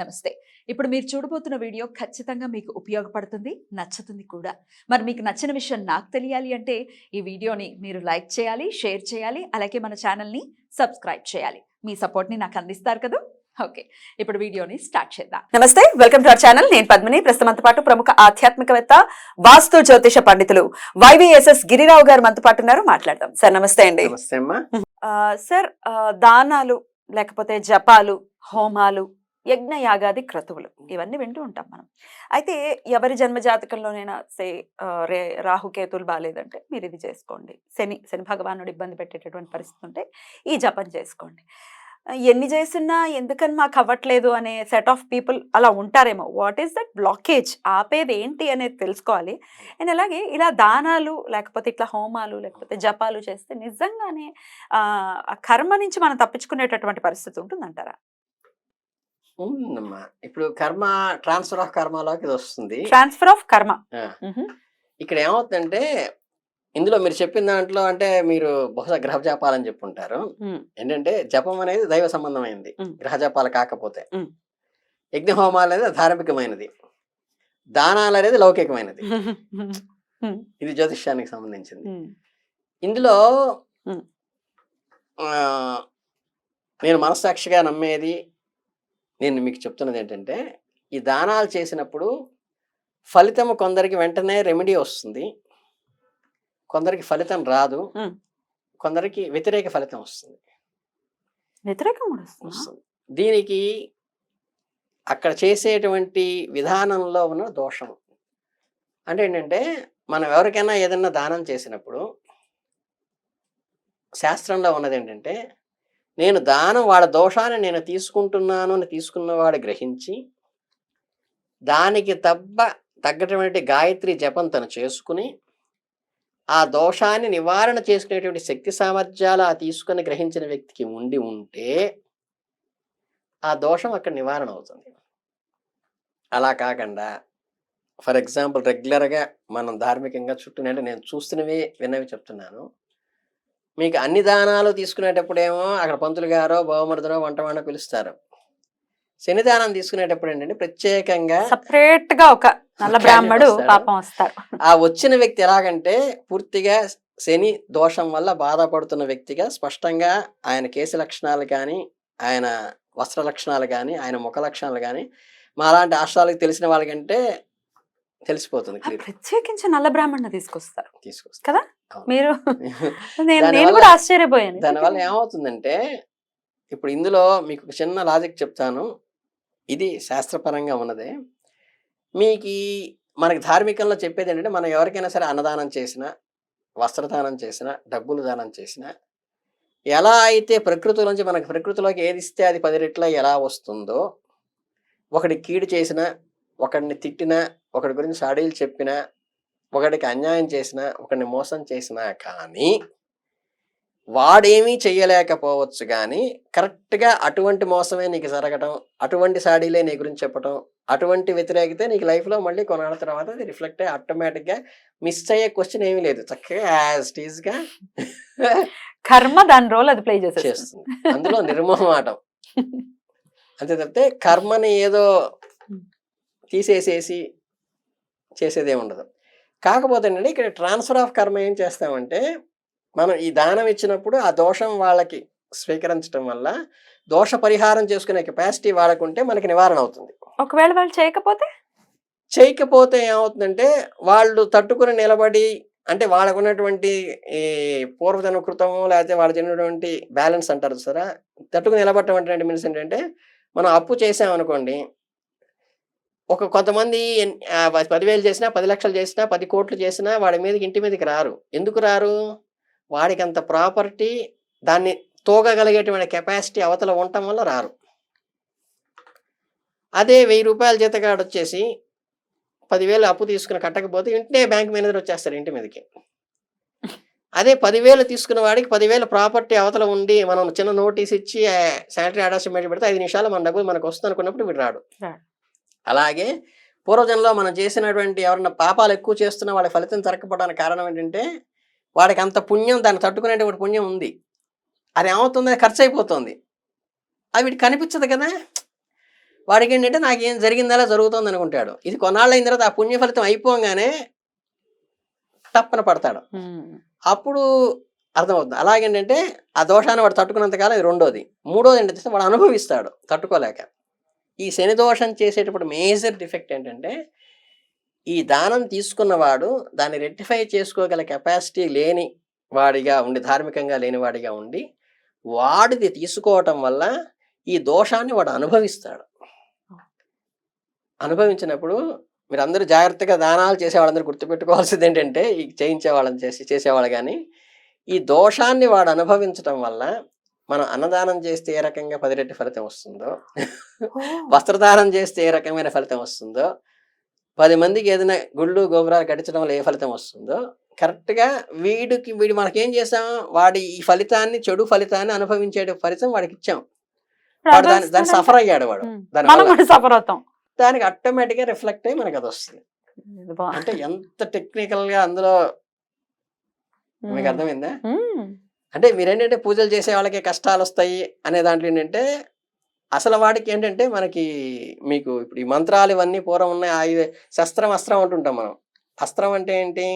నమస్తే. ఇప్పుడు మీరు చూడబోతున్న వీడియో ఖచ్చితంగా మీకు ఉపయోగపడుతుంది నచ్చుతుంది కూడా. మరి మీకు నచ్చిన విషయం నాకు తెలియాలి అంటే ఈ వీడియోని మీరు లైక్ చేయాలి షేర్ చేయాలి అలాగే మన ఛానల్ని సబ్స్క్రైబ్ చేయాలి. మీ సపోర్ట్ని నాకు అందిస్తారు కదా? ఓకే. ఇప్పుడు వీడియోని స్టార్ట్ చేద్దాం. నమస్తే వెల్కమ్ టు అవర్ ఛానల్. నేను పద్మిని. ప్రస్తుతంతో పాటు ప్రముఖ ఆధ్యాత్మికవేత్త వాస్తు జ్యోతిష పండితులు వైవిఎస్ఎస్ గిరిరావు గారు మనతో పాటు ఉన్నారు. మాట్లాడదాం. సార్ నమస్తే అండి. సార్ దానాలు లేకపోతే జపాలు హోమాలు యజ్ఞ యాగాది క్రతువులు ఇవన్నీ వింటూ ఉంటాం మనం. అయితే ఎవరి జన్మ జాతకంలోనైనా సే రే రాహుకేతులు బాగాలేదంటే మీరు ఇది చేసుకోండి. శని శని భగవానుడు ఇబ్బంది పెట్టేటటువంటి పరిస్థితి ఉంటే ఈ జపం చేసుకోండి. ఎన్ని చేసినా ఎందుకని మాకు అవ్వట్లేదు అనే సెట్ ఆఫ్ పీపుల్ అలా ఉంటారేమో. What is that blockage? ఆపేది ఏంటి అనేది తెలుసుకోవాలి. అండ్ అలాగే ఇలా దానాలు లేకపోతే ఇట్లా హోమాలు లేకపోతే జపాలు చేస్తే నిజంగానే కర్మ నుంచి మనం తప్పించుకునేటటువంటి పరిస్థితి ఉంటుందంటారా? ఉందమ్మా. ఇప్పుడు కర్మ ట్రాన్స్ఫర్ ఆఫ్ కర్మలోకి ఇది వస్తుంది ట్రాన్స్ఫర్ ఆఫ్ కర్మ. ఇక్కడ ఏమవుతుందంటే ఇందులో మీరు చెప్పిన దాంట్లో అంటే మీరు బహుశా గ్రహ జపాలని చెప్పుంటారు ఏంటంటే జపం అనేది దైవ సంబంధమైనది. గ్రహ జపాలు కాకపోతే. యజ్ఞ హోమాలు అనేది ధార్మికమైనది. దానాలు అనేది లౌకికమైనది. ఇది జ్యోతిష్యానికి సంబంధించింది. ఇందులో నేను మనస్సాక్షిగా నమ్మేది నేను మీకు చెప్తున్నది ఏంటంటే ఈ దానాలు చేసినప్పుడు ఫలితం కొందరికి వెంటనే రెమెడీ వస్తుంది. కొందరికి ఫలితం రాదు. కొందరికి వ్యతిరేక ఫలితం వ్యతిరేకం? వస్తుంది? దీనికి అక్కడ చేసేటువంటి విధానంలో ఉన్న దోషం. అంటే ఏంటంటే మనం ఎవరికైనా ఏదైనా దానం చేసినప్పుడు శాస్త్రంలో ఉన్నది ఏంటంటే నేను దానం వాడి దోషాన్ని నేను తీసుకుంటున్నాను అని తీసుకున్నవాడు గ్రహించి దానికి తప్ప తగ్గటువంటి గాయత్రి జపం తను చేసుకుని ఆ దోషాన్ని నివారణ చేసుకునేటువంటి శక్తి సామర్థ్యాలు ఆ తీసుకొని గ్రహించిన వ్యక్తికి ఉండి ఉంటే ఆ దోషం అక్కడ నివారణ అవుతుంది. అలా కాకుండా ఫర్ ఎగ్జాంపుల్ రెగ్యులర్గా మనం ధార్మికంగా చుట్టూ నేను చూస్తున్నవి విన్నవి చెప్తున్నాను మీకు అన్ని దానాలు తీసుకునేటప్పుడేమో అక్కడ పంతులు గారో బహుమరుదనో వంటవాడో పిలుస్తారు శనిదానం తీసుకునేటప్పుడు ఏంటంటే ప్రత్యేకంగా సపరేట్గా ఒక నల్ల బ్రాహ్మడు. పాపం వస్తారు ఆ వచ్చిన వ్యక్తి ఎలాగంటే పూర్తిగా శని దోషం వల్ల బాధపడుతున్న వ్యక్తిగా స్పష్టంగా ఆయన కేసు లక్షణాలు కానీ ఆయన వస్త్ర లక్షణాలు కానీ ఆయన ముఖ లక్షణాలు కానీ మా అలాంటి రాష్ట్రాలకు తెలిసిన వాళ్ళకంటే తెలిసిపోతుంది ప్రత్యేకించి నల్ల బ్రాహ్మణ్ణి తీసుకొస్తారు. తీసుకొస్తాం కదా. మీరు నేను కూడా ఆశ్చర్యపోయాను. దానివల్ల ఏమవుతుందంటే ఇప్పుడు ఇందులో మీకు ఒక చిన్న లాజిక్ చెప్తాను. ఇది శాస్త్రపరంగా ఉన్నదే. మీకు మనకి ధార్మికంలో చెప్పేది ఏంటంటే మనం ఎవరికైనా సరే అన్నదానం చేసినా వస్త్రదానం చేసినా డబ్బులు దానం చేసినా ఎలా అయితే ప్రకృతిలోంచి మనకి ప్రకృతిలోకి ఏది ఇస్తే అది పది రెట్ల ఎలా వస్తుందో ఒకటి కీడు చేసినా ఒకడిని తిట్టినా ఒకడి గురించి సాడీలు చెప్పినా ఒకడికి అన్యాయం చేసినా ఒకడిని మోసం చేసినా కానీ వాడేమీ చెయ్యలేకపోవచ్చు కానీ కరెక్ట్గా అటువంటి మోసమే నీకు జరగటం అటువంటి సాడీలే నీ గురించి చెప్పటం అటువంటి వ్యతిరేకతే నీకు లైఫ్లో మళ్ళీ కొనాల తర్వాత అది రిఫ్లెక్ట్ అయ్యి ఆటోమేటిక్గా మిస్ అయ్యే క్వశ్చన్ ఏమీ లేదు. చక్కగా యాజ్ టీజ్గా కర్మ దాని రోల్ అది ప్లే చేసేస్తుంది. చేస్తుంది. అందులో నిర్మోహమాటం. అంతే తప్పితే కర్మని ఏదో తీసేసేసి చేసేదే ఉండదు. కాకపోతే ఏంటంటే ఇక్కడ ట్రాన్స్ఫర్ ఆఫ్ కర్మ ఏం చేస్తామంటే మనం ఈ దానం ఇచ్చినప్పుడు ఆ దోషం వాళ్ళకి స్వీకరించడం వల్ల దోష పరిహారం చేసుకునే కెపాసిటీ వాళ్ళకుంటే మనకి నివారణ అవుతుంది. ఒకవేళ వాళ్ళు చేయకపోతే? చేయకపోతే ఏమవుతుందంటే వాళ్ళు తట్టుకుని నిలబడి అంటే వాళ్ళకు ఉన్నటువంటి ఈ పూర్వజన్మ కృతము లేకపోతే వాళ్ళ జరిగినటువంటి బ్యాలెన్స్ అంటారు సరే తట్టుకుని నిలబడటం అంటే మీన్స్ ఏంటంటే మనం అప్పు చేసామనుకోండి ఒక కొంతమంది పదివేలు చేసినా పది లక్షలు చేసినా పది కోట్లు చేసినా వాడి మీదకి ఇంటి మీదకి రారు. ఎందుకు రారు? వాడికి అంత ప్రాపర్టీ దాన్ని తోగగలిగేటువంటి కెపాసిటీ అవతల ఉండటం వల్ల రారు. అదే వెయ్యి రూపాయల జీతగాడు వచ్చేసి పదివేలు అప్పు తీసుకుని కట్టకపోతే ఇంటే బ్యాంక్ మేనేజర్ వచ్చేస్తారు ఇంటి మీదకి. అదే పదివేలు తీసుకున్న వాడికి పదివేలు ప్రాపర్టీ అవతల ఉండి మనం చిన్న నోటీస్ ఇచ్చి శానిటరీ అటాచ్మెంట్ పెడితే ఐదు నిమిషాలు మన డబ్బులు మనకు వస్తుంది అనుకున్నప్పుడు వీడు రాడు. అలాగే పూర్వజన్మలో మనం చేసినటువంటి ఎవరన్నా పాపాలు ఎక్కువ చేస్తున్న వాళ్ళ ఫలితం జరగకపోవడానికి కారణం ఏంటంటే వాడికి అంత పుణ్యం దాన్ని తట్టుకునేటువంటి పుణ్యం ఉంది. అది ఏమవుతుంది? అది ఖర్చు అయిపోతుంది. అది వీడికి కనిపించదు కదా. వాడికి ఏంటంటే నాకేం జరిగిందలా జరుగుతుంది అనుకుంటాడు. ఇది కొన్నాళ్ళు అయిన తర్వాత ఆ పుణ్య ఫలితం అయిపోగానే తప్పన పడతాడు. అప్పుడు అర్థమవుతుంది. అలాగేంటంటే ఆ దోషాన్ని వాడు తట్టుకున్నంతకాలం ఇది రెండోది. మూడోది ఏంటంటే వాడు అనుభవిస్తాడు తట్టుకోలేక. ఈ శని దోషం చేసేటప్పుడు మేజర్ డిఫెక్ట్ ఏంటంటే ఈ దానం తీసుకున్నవాడు దాన్ని రెక్టిఫై చేసుకోగల కెపాసిటీ లేని వాడిగా ఉండి ధార్మికంగా లేని వాడిగా ఉండి వాడిది తీసుకోవటం వల్ల ఈ దోషాన్ని వాడు అనుభవిస్తాడు. అనుభవించినప్పుడు మీరు అందరూ జాగ్రత్తగా దానాలు చేసే వాళ్ళందరూ గుర్తుపెట్టుకోవాల్సింది ఏంటంటే ఈ చేయించే వాళ్ళని చేసి చేసేవాళ్ళు కానీ ఈ దోషాన్ని వాడు అనుభవించటం వల్ల మనం అన్నదానం చేస్తే ఏ రకంగా పది రెట్టి ఫలితం వస్తుందో. వస్త్రదానం చేస్తే ఏ రకమైన ఫలితం వస్తుందో పది మందికి ఏదైనా గుళ్ళు గోపురాలు కట్టించడం వల్ల ఏ ఫలితం వస్తుందో కరెక్ట్గా వీడికి వీడు మనకేం చేసాం వాడి ఈ ఫలితాన్ని చెడు ఫలితాన్ని అనుభవించే ఫలితం వాడికి ఇచ్చాం వాడు దాన్ని దాన్ని సఫర్ అయ్యాడు వాడు. దాని సఫర్ అవుతాం దానికి ఆటోమేటిక్గా రిఫ్లెక్ట్ అయ్యి మనకి అది వస్తుంది. అంటే ఎంత టెక్నికల్గా అందులో మీకు. అర్థమైందా. అంటే మీరేంటంటే పూజలు చేసే వాళ్ళకి కష్టాలు వస్తాయి అనే దాంట్లో ఏంటంటే అసలు వాడికి ఏంటంటే మనకి మీకు ఇప్పుడు ఈ మంత్రాలు ఇవన్నీ పూర్వం ఉన్నాయి ఆయుధ శస్త్రం అస్త్రం అంటుంటాం మనం. అస్త్రం అంటే ఏంటి?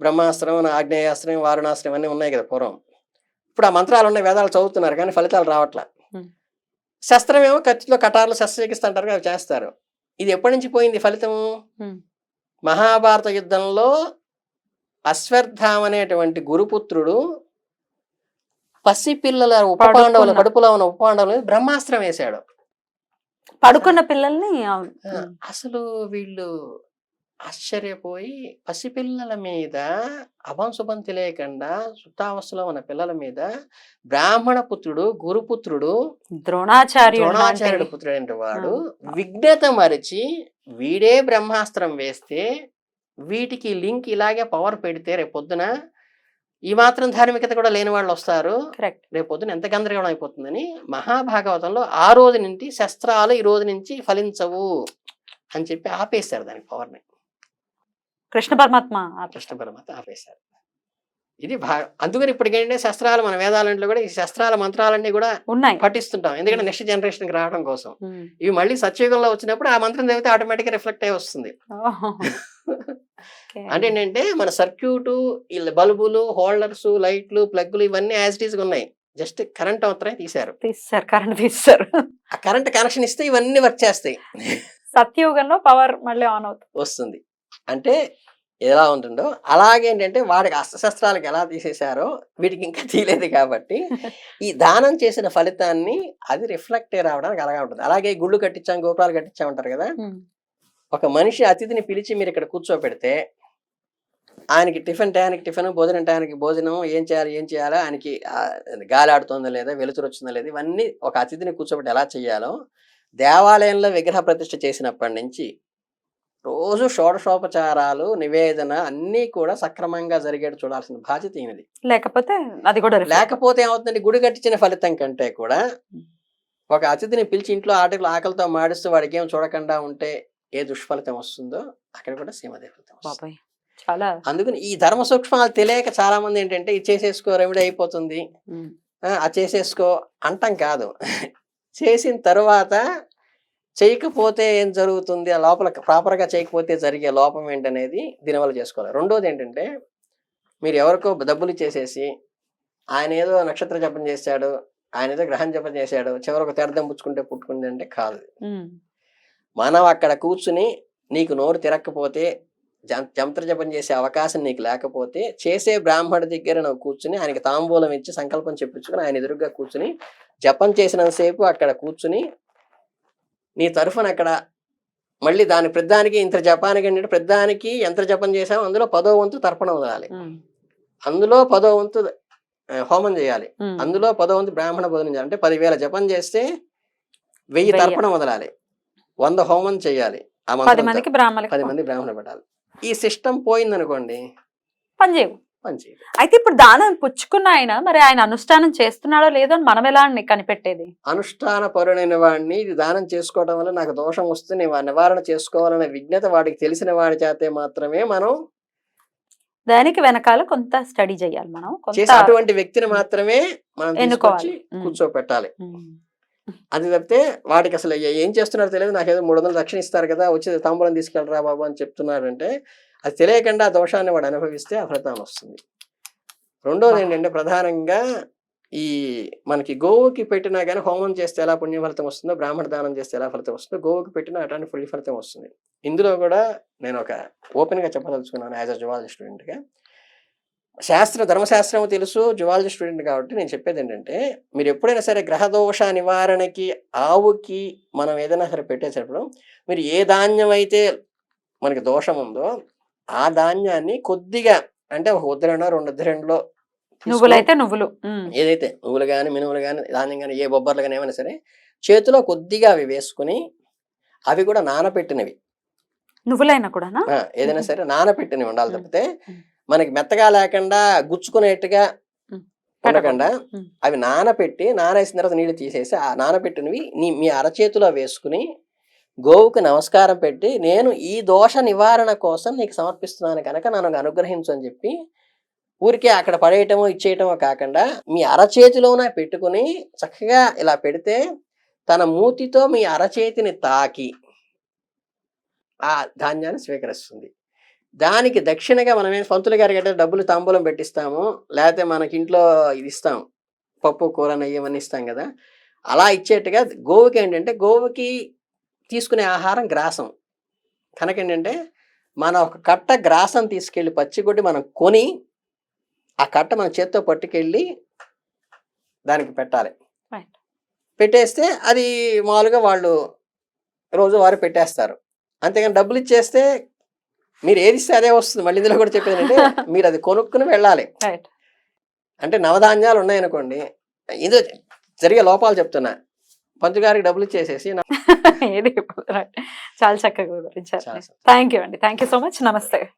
బ్రహ్మాస్త్రం ఆగ్నేయాస్త్రం వారుణాస్త్రం అన్నీ ఉన్నాయి కదా పూర్వం. ఇప్పుడు ఆ మంత్రాలు ఉన్నాయి వేదాలు చదువుతున్నారు కానీ ఫలితాలు రావట్లే. శస్త్రం ఏమో కత్తిలో కటార్లు శస్త్రచికిస్తుంటారు కదా, అవి చేస్తారు. ఇది ఎప్పటి నుంచి పోయింది ఫలితం. మహాభారత యుద్ధంలో అశ్వత్థామ అనేటువంటి గురుపుత్రుడు పసిపిల్లల ఉప పడుకున్న. పాండవుల కడుపులో ఉన్న ఉప పాండవుల మీద బ్రహ్మాస్త్రం వేశాడు పడుకున్న పిల్లల్ని. అసలు వీళ్ళు ఆశ్చర్యపోయి పసిపిల్లల మీద అభంశుభం తెలియకుండా సుతావస్థలో ఉన్న పిల్లల మీద బ్రాహ్మణ పుత్రుడు గురుపుత్రుడు ద్రోణాచార్యుడు ద్రోణాచార్యుడు పుత్రుడు వాడు. విఘ్నత మరిచి వీడే బ్రహ్మాస్త్రం వేస్తే వీటికి లింక్ ఇలాగే పవర్ పెడితే రేపు పొద్దున ఈ మాత్రం ధార్మికత కూడా లేని వాళ్ళు వస్తారు. కరెక్ట్ రేపు పొద్దున ఎంత గందరగోళం అయిపోతుందని మహాభాగవతంలో ఆ రోజు నుంచి శస్త్రాలు ఈ రోజు నుంచి ఫలించవు అని చెప్పి ఆపేశారు దాని పవర్ని కృష్ణ పరమాత్మ కృష్ణ పరమాత్మ ఆపేశారు. ఇది అందుకని ఇప్పటికేంటంటే శస్త్రాలు మన వేదాలంట్లో కూడా ఈ శస్త్రాల మంత్రాలన్నీ కూడా ఉన్నాయి. పఠిస్తుంటాం. ఎందుకంటే నెక్స్ట్ జనరేషన్కి రావడం కోసం. ఉమ్. ఇవి మళ్ళీ సత్యయుగంలో వచ్చినప్పుడు ఆ మంత్రం చదివితే ఆటోమేటిక్గా రిఫ్లెక్ట్ అయి వస్తుంది. అంటే ఏంటంటే మన సర్క్యూట్ ఈ బల్బులు హోల్డర్స్ లైట్లు ప్లగ్లు ఇవన్నీ యాజ్ ఇట్ ఈస్ ఉన్నాయి. జస్ట్ కరెంట్ మాత్రమే తీశారు. తీస్తారు కరెంట్ తీస్తారు ఆ కరెంట్ కనెక్షన్ ఇస్తే ఇవన్నీ వర్క్ చేస్తాయి. సత్యయుగంలో పవర్ మళ్ళీ ఆన్ అవుతుంది. వస్తుంది. అంటే ఎలా ఉంటుందో అలాగే ఏంటంటే వాడికి అస్త్రశస్త్రాలకు ఎలా తీసేశారో వీటికి ఇంకా తీయలేదు కాబట్టి ఈ దానం చేసిన ఫలితాన్ని అది రిఫ్లెక్ట్ అయ్యి రావడానికి అలాగే ఉంటుంది. అలాగే గుళ్ళు కట్టించాం గోపురాలు కట్టించాం అంటారు కదా. ఒక మనిషి అతిథిని పిలిచి మీరు ఇక్కడ కూర్చోపెడితే ఆయనకి టిఫిన్ టయానికి టిఫిన్ భోజనం టయానికి భోజనం ఏం చేయాలి ఏం చేయాలో ఆయనకి గాలి ఆడుతుందా లేదా వెలుతురు వచ్చిందా లేదా ఇవన్నీ ఒక అతిథిని కూర్చోబెట్టి ఎలా చేయాలో దేవాలయంలో విగ్రహ ప్రతిష్ఠ చేసినప్పటి నుంచి రోజు షోడశోపచారాలు నివేదన అన్నీ కూడా సక్రమంగా జరిగేట్టు చూడాల్సిన బాధ్యత ఈయనది లేకపోతే అది కూడా. లేకపోతే ఏమవుతుందంటే గుడి కట్టించిన ఫలితం కంటే కూడా ఒక అతిథిని పిలిచి ఇంట్లో ఆటలు ఆకలితో మాడిస్తూ వాడికి ఏం చూడకుండా ఉంటే ఏ దుష్ఫలితం వస్తుందో అక్కడ కూడా సీమదే ఫలితం వస్తుంది. చాలా అందుకని ఈ ధర్మ సూక్ష్మాలు తెలియక చాలా మంది ఏంటంటే ఇది చేసేసుకో రెమెడీ అయిపోతుంది. ఆ, అది చేసేసుకో అంటాం కాదు. చేసిన తర్వాత చేయకపోతే ఏం జరుగుతుంది? ఆ లోపల ప్రాపర్గా చేయకపోతే జరిగే లోపం ఏంటనేది దీనివల్ల చేసుకోవాలి. రెండోది ఏంటంటే మీరు ఎవరికో డబ్బులు ఇచ్చేసేసి ఆయన ఏదో నక్షత్ర జపం చేశాడు ఆయన ఏదో గ్రహం జపం చేశాడు చివరికి తీర్థం పుచ్చుకుంటే పుట్టుకుంది అంటే కాదు. మనం అక్కడ కూర్చుని నీకు నోరు తిరగకపోతే జం- జంత్ర జపం చేసే అవకాశం నీకు లేకపోతే చేసే బ్రాహ్మణ దగ్గర నువ్వు కూర్చుని ఆయనకి తాంబూలం ఇచ్చి సంకల్పం చెప్పించుకుని ఆయన ఎదురుగా కూర్చుని జపం చేసినంతసేపు అక్కడ కూర్చుని నీ తరఫున అక్కడ మళ్ళీ దాని ప్రద్దానికి ఇంత జపానికి ఏంటంటే ప్రద్దానికి ఎంత జపం చేసామో అందులో పదో వంతు తర్పణం వదలాలి. అందులో పదో వంతు హోమం చేయాలి. అందులో పదో వంతు బ్రాహ్మణ భోజనం చేయాలి అంటే పదివేల జపం చేస్తే వెయ్యి. తర్పణం వదలాలి వంద హోమం చేయాలి ఆ పది. మందికి బ్రాహ్మణులకి పది మంది బ్రాహ్మణ పెట్టాలి ఈ సిస్టమ్ పోయిందనుకోండి పని చేయవు పని చేయదు అయితే ఇప్పుడు దానం పుచ్చుకున్న ఆయన మరి ఆయన అనుష్ఠానం చేస్తున్నాడో లేదో అని మనం ఎలా అండి కనిపెట్టేది అనుష్ఠాన పరుడైన వాడిని ఇది దానం చేసుకోవడం వల్ల నాకు దోషం వస్తే నేను ఆ నివారణ చేసుకోవాలనే విజ్ఞత వాడికి తెలిసిన వాడి చేతే మాత్రమే మనం దానికి వెనకాల కొంత స్టడీ చేయాలి మనం అటువంటి వ్యక్తిని మాత్రమే మనం ఎన్నుకోవాలి. కూర్చోపెట్టాలి. అది తప్పితే వాటికి అసలు ఏ- చేస్తున్నారో తెలియదు. నాకు ఏదో మూడు వందలు రక్షణ ఇస్తారు కదా వచ్చి తాంబూలం తీసుకెళ్ళరా బాబు అని చెప్తున్నారంటే అది తెలియకుండా ఆ దోషాన్ని వాడు అనుభవిస్తే ఆ ఫలితం వస్తుంది. రెండోది. ఏంటంటే ప్రధానంగా ఈ మనకి గోవుకి పెట్టినా కానీ హోమం చేస్తే ఎలా పుణ్య ఫలితం వస్తుందో బ్రాహ్మణ దానం చేస్తే ఎలా ఫలితం వస్తుందో గోవుకి పెట్టినా అట్లాంటి పుణ్య ఫలితం వస్తుంది. ఇందులో కూడా నేను ఒక ఓపెన్గా చెప్పదలుచుకున్నాను యాజ్ అ జువాలజీ స్టూడెంట్గా శాస్త్ర ధర్మశాస్త్రం తెలుసు జువాలజీ స్టూడెంట్ కాబట్టి నేను చెప్పేది ఏంటంటే మీరు ఎప్పుడైనా సరే గ్రహ దోష నివారణకి ఆవుకి మనం ఏదైనా సరే పెట్టేటప్పుడు మీరు ఏ ధాన్యం అయితే మనకి దోషం ఉందో ఆ ధాన్యాన్ని కొద్దిగా అంటే ఒక ఉద్దరణ రెండు ఉద్దరణలో నువ్వులైతే నువ్వులు. ఏదైతే నువ్వులు కానీ మినువులు కానీ ధాన్యం కానీ ఏ బొబ్బర్లు కానీ ఏమైనా సరే చేతిలో కొద్దిగా అవి వేసుకుని అవి కూడా నానబెట్టినవి నువ్వులైనా కూడానా ఆ, ఏదైనా. సరే నానబెట్టినవి ఉండాలి. తప్పితే. మనకి మెత్తగా లేకుండా గుచ్చుకునేట్టుగా. ఉండకుండా. అవి నానబెట్టి నానేసిన తర్వాత నీళ్ళు తీసేసి ఆ నానబెట్టినవి నీ మీ అరచేతిలో వేసుకుని గోవుకు నమస్కారం పెట్టి నేను ఈ దోష నివారణ కోసం నీకు సమర్పిస్తున్నాను కనుక నన్ను అనుగ్రహించు అని చెప్పి ఊరికే అక్కడ పడేయటమో ఇచ్చేయటమో కాకుండా మీ అరచేతిలోనే పెట్టుకుని చక్కగా ఇలా పెడితే తన మూతితో మీ అరచేతిని తాకి ఆ ధాన్యాన్ని స్వీకరిస్తుంది దానికి దక్షిణగా మనం ఏం పంతులు గారికి అంటే డబ్బులు తాంబూలం పెట్టిస్తాము లేకపోతే మనకి ఇంట్లో ఇది ఇస్తాం. పప్పు కూర నెయ్యి ఇవన్నీ ఇస్తాం కదా. అలా ఇచ్చేట్టుగా గోవుకి ఏంటంటే గోవుకి తీసుకునే ఆహారం గ్రాసం. కనుక ఏంటంటే మన ఒక కట్ట గ్రాసం తీసుకెళ్ళి పచ్చిగొడ్డి మనం కొని ఆ కట్ట మన చేత్తో పట్టుకెళ్ళి దానికి పెట్టాలి. పెట్టేస్తే అది మామూలుగా వాళ్ళు రోజువారీ పెట్టేస్తారు. అంతేగాని డబ్బులు ఇచ్చేస్తే మీరు ఏది ఇస్తే అదే వస్తుంది. మళ్ళీ ఇందులో కూడా చెప్పేది అంటే మీరు అది కొనుక్కుని వెళ్ళాలి. అంటే నవధాన్యాలు ఉన్నాయనుకోండి ఇది జరిగే లోపాలు చెప్తున్నా. పంచుగారికి డబ్బులు ఇచ్చేసేసి ఏది. చాలా చక్కగా వివరించారు. థ్యాంక్ యూ అండి. థ్యాంక్ యూ సో మచ్ నమస్తే.